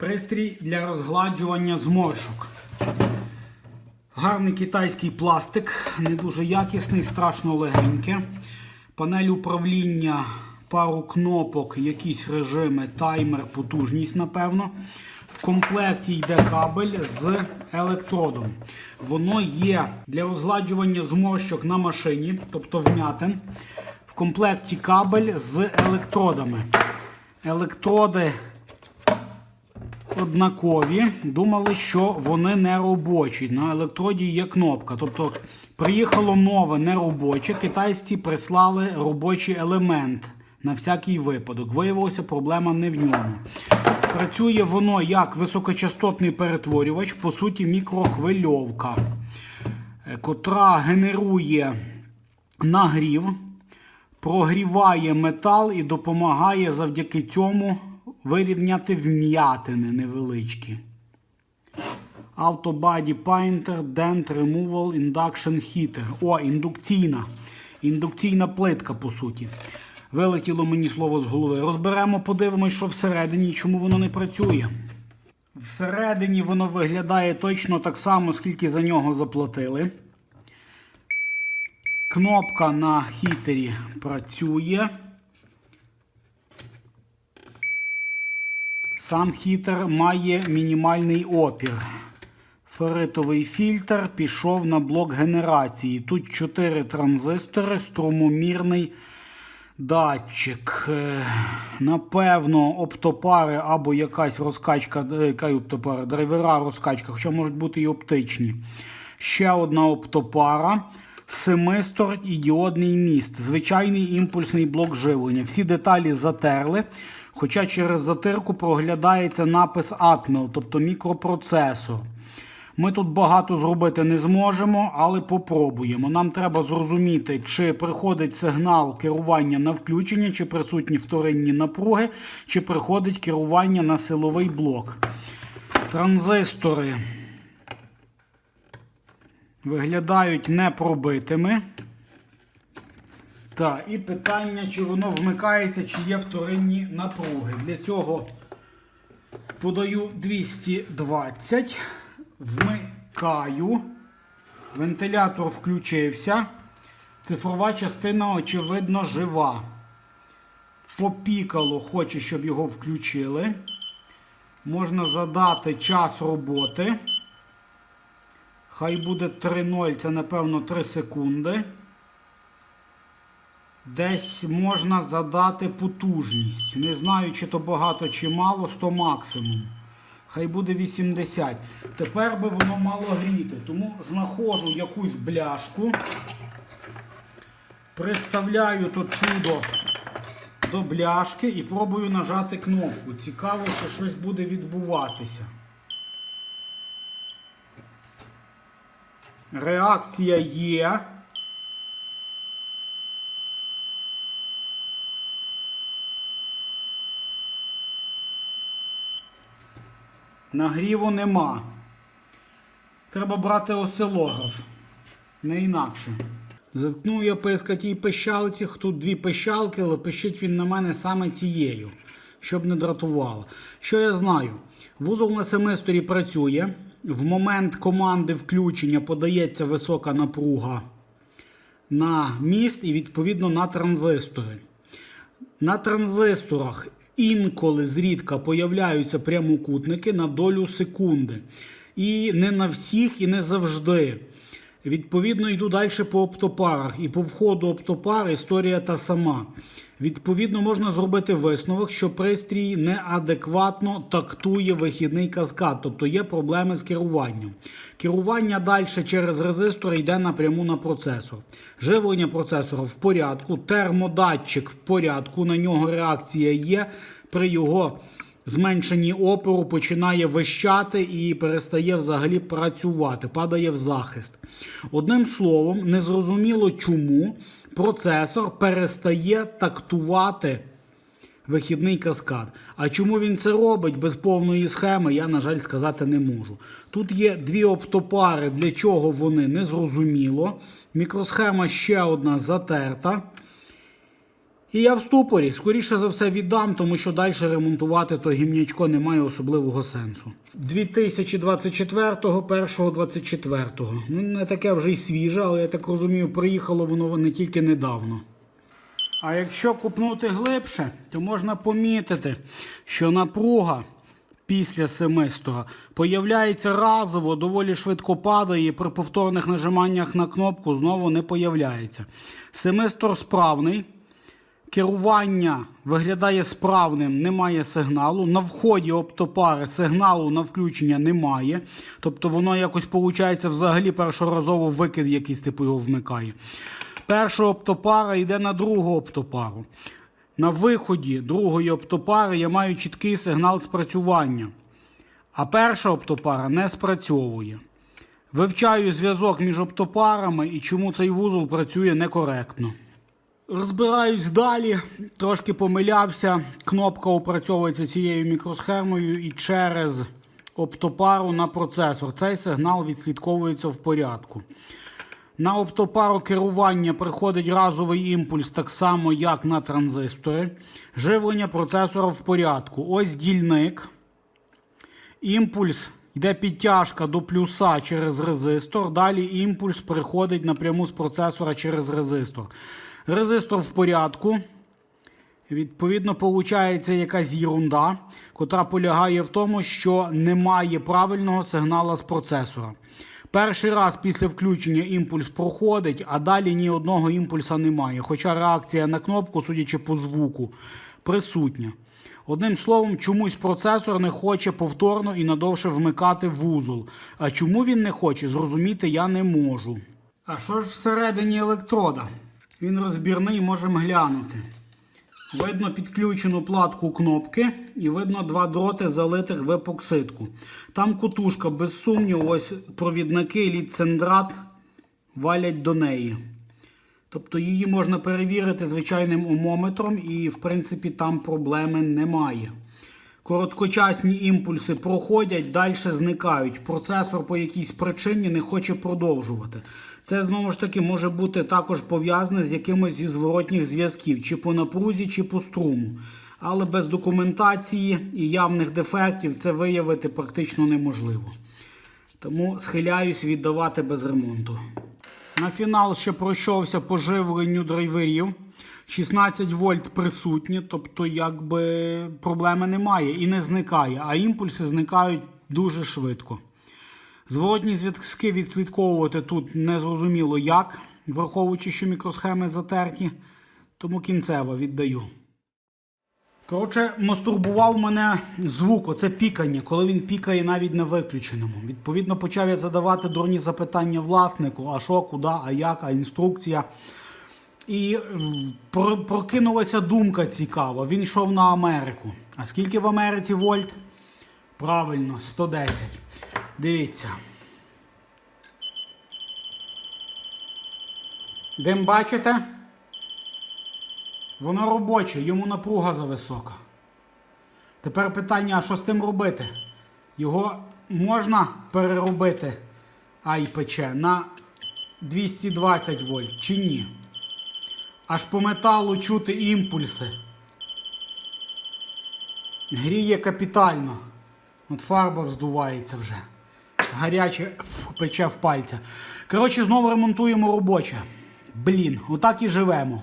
Пристрій для розгладжування зморшок. Гарний китайський пластик, не дуже якісний, страшно легеньке. Панель управління, пару кнопок, якісь режими, таймер, потужність, напевно. В комплекті йде кабель з електродом. Воно є для розгладжування зморщок на машині, тобто вмятин. В комплекті кабель з електродами. Електроди однакові. Думали, що вони не робочі. На електроді є кнопка. Тобто приїхало нове неробоче. Китайці прислали робочий елемент на всякий випадок. Виявилося, проблема не в ньому. Працює воно як високочастотний перетворювач, по суті, мікрохвильовка, е, котра генерує нагрів, прогріває метал і допомагає завдяки цьому вирівняти вм'ятини невеличкі. Auto Body Painter, Dent Removal Induction Heater. О, індукційна. Індукційна плитка, по суті. Вилетіло мені слово з голови. Розберемо, подивимось, що всередині, чому воно не працює. Всередині воно виглядає точно так само, скільки за нього заплатили. Кнопка на хітері працює. Сам хітер має мінімальний опір. Ферритовий фільтр пішов на блок генерації. Тут 4 транзистори, струмомірний датчик. Е, Напевно, оптопари або якась розкачка, е, яка оптопара, драйвера розкачка, хоча можуть бути і оптичні. Ще одна оптопара. Семистор і діодний міст. Звичайний імпульсний блок живлення. Всі деталі затерли. Хоча через затирку проглядається напис Atmel, тобто мікропроцесор. Ми тут багато зробити не зможемо, але попробуємо. Нам треба зрозуміти, чи приходить сигнал керування на включення, чи присутні вторинні напруги, чи приходить керування на силовий блок. Транзистори виглядають непробитими. Так, і питання, чи воно вмикається, чи є вторинні напруги. Для цього подаю 220, вмикаю. Вентилятор включився. Цифрова частина, очевидно, жива. Попікало, хоче, щоб його включили. Можна задати час роботи. Хай буде 3.0, це напевно 3 секунди. Десь можна задати потужність. Не знаю, чи то багато, чи мало, 100 максимум. Хай буде 80. Тепер би воно мало гріти. Тому знаходжу якусь бляшку. Приставляю то чудо до бляшки і пробую нажати кнопку. Цікаво, що щось буде відбуватися. Реакція є. Нагріву нема. Треба брати осцилограф. Не інакше. Заткнув я пискатій пищалці. Тут дві пищалки, але пищить він на мене саме цією, щоб не дратувало. Що я знаю? Вузол на семисторі працює. В момент команди включення подається висока напруга на міст і відповідно на транзистори. На транзисторах інколи зрідка появляються прямокутники на долю секунди. І не на всіх, і не завжди. Відповідно, йду далі по оптопарах. І по входу оптопар історія та сама. Відповідно, можна зробити висновок, що пристрій неадекватно тактує вихідний каскад, тобто є проблеми з керуванням. Керування далі через резистор йде напряму на процесор. Живлення процесора в порядку, термодатчик в порядку, на нього реакція є. При його зменшенні опору починає вищати і перестає взагалі працювати, падає в захист. Одним словом, незрозуміло чому процесор перестає тактувати вихідний каскад. А чому він це робить без повної схеми, я, на жаль, сказати не можу. Тут є дві оптопари, для чого вони не зрозуміло. Мікросхема ще одна затерта. І я в ступорі. Скоріше за все віддам, тому що далі ремонтувати то гімнячко не має особливого сенсу. 2024-го, 1-24-го. Ну, не таке вже й свіже, але я так розумію, приїхало воно не тільки недавно. А якщо купнути глибше, то можна помітити, що напруга після семистора появляється разово, доволі швидко падає і при повторних нажиманнях на кнопку знову не появляється. Семистор справний. Керування виглядає справним, немає сигналу. На вході оптопари сигналу на включення немає. Тобто воно якось виходить взагалі першоразово викид якийсь типу його вмикає. Перша оптопара йде на другу оптопару. На виході другої оптопари я маю чіткий сигнал спрацювання. А перша оптопара не спрацьовує. Вивчаю зв'язок між оптопарами і чому цей вузол працює некоректно. Розбираюсь далі, трошки помилявся. Кнопка опрацьовується цією мікросхемою і через оптопару на процесор. Цей сигнал відслідковується в порядку. На оптопару керування приходить разовий імпульс, так само, як на транзистори. Живлення процесора в порядку. Ось дільник. Імпульс йде підтяжка до плюса через резистор. Далі імпульс приходить напряму з процесора через резистор. Резистор в порядку. Відповідно, виходить якась єрунда, котра полягає в тому, що немає правильного сигнала з процесора. Перший раз після включення імпульс проходить, а далі ні одного імпульса немає. Хоча реакція на кнопку, судячи по звуку, присутня. Одним словом, чомусь процесор не хоче повторно і надовше вмикати вузол. А чому він не хоче, зрозуміти я не можу. А що ж всередині електрода? Він розбірний, можемо глянути. Видно підключену платку кнопки і видно два дроти залитих в епоксидку. Там кутушка, без сумніву, ось провідники ліцендрат валять до неї. Тобто її можна перевірити звичайним омометром, і, в принципі, там проблеми немає. Короткочасні імпульси проходять, далі зникають. Процесор по якійсь причині не хоче продовжувати. Це знову ж таки може бути також пов'язане з якимось зі зворотніх зв'язків, чи по напрузі, чи по струму. Але без документації і явних дефектів це виявити практично неможливо. Тому схиляюсь віддавати без ремонту. На фінал ще пройшовся по живленню драйверів. 16 вольт присутні, тобто якби проблеми немає і не зникає, а імпульси зникають дуже швидко. Зворотні зв'язки відслідковувати тут незрозуміло як, враховуючи, що мікросхеми затерті, тому кінцево віддаю. Коротше, мастурбував мене звук, оце пікання, коли він пікає навіть на виключеному. Відповідно, почав я задавати дурні запитання власнику, а що, куди, а як, а інструкція. І прокинулася думка цікава. Він йшов на Америку. А скільки в Америці вольт? Правильно, 110. Дивіться. Дим бачите? Воно робоче, йому напруга зависока. Тепер питання, а що з тим робити? Його можна переробити АйПЧ на 220 вольт чи ні? Аж по металу чути імпульси. Гріє капітально. От фарба вздувається вже. Гаряче пече в пальця. Коротше, знову ремонтуємо робоче. Блін, отак і живемо.